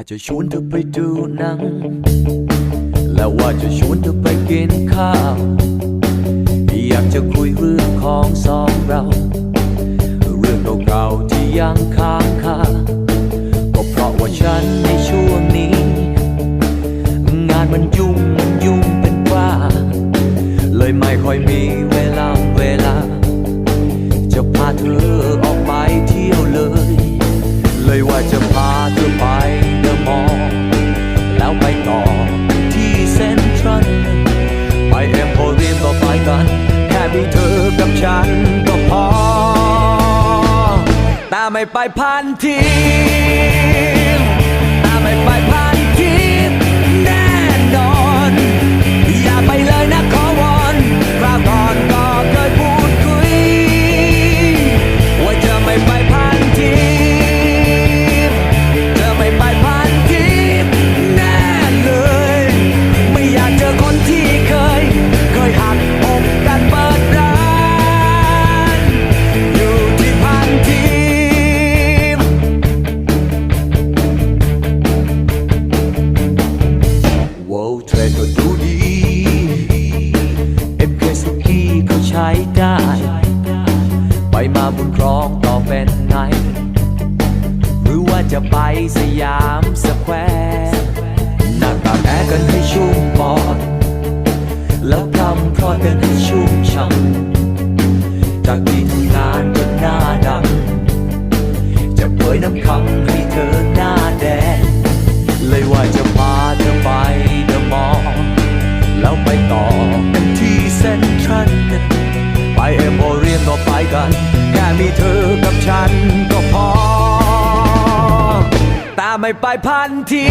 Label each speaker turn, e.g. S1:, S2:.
S1: าจจะชวนเธอไปดูหนัง แล้วว่าจะชวนเธอไปกินข้าว อยากจะคุยเรื่องของสองเรา เรื่องเก่าๆที่ยังค้างคา ก็เพราะว่าฉันในช่วงนี้ งานมันยุ่งมันยุ่งเป็นว่าเลยไม่ค่อยมีเวลาเวลา จะพาเธอออก ไม่ไปพันที World Trade ก็ดูดี MK สุกี้ก็ใช้ได้ ไปมาบุญครองต่อเป็นไง หรือว่าจะไปสยามสแควร์หน้ากาแอกันให้ชุ่มปอด แล้วทำพรอดกันให้ชุ่มช่ำจากที่ทำงานก็หน้าดำจะเผยน้ำคำให้เธอหน้าแดงเลยว่าจะพาเธอ ไปต่อกันที่เซ็นทรัลไปเอ็มโอเรียมก็ไปกัน แค่มีเธอกับฉันก็พอ แต่ไม่ไปพันที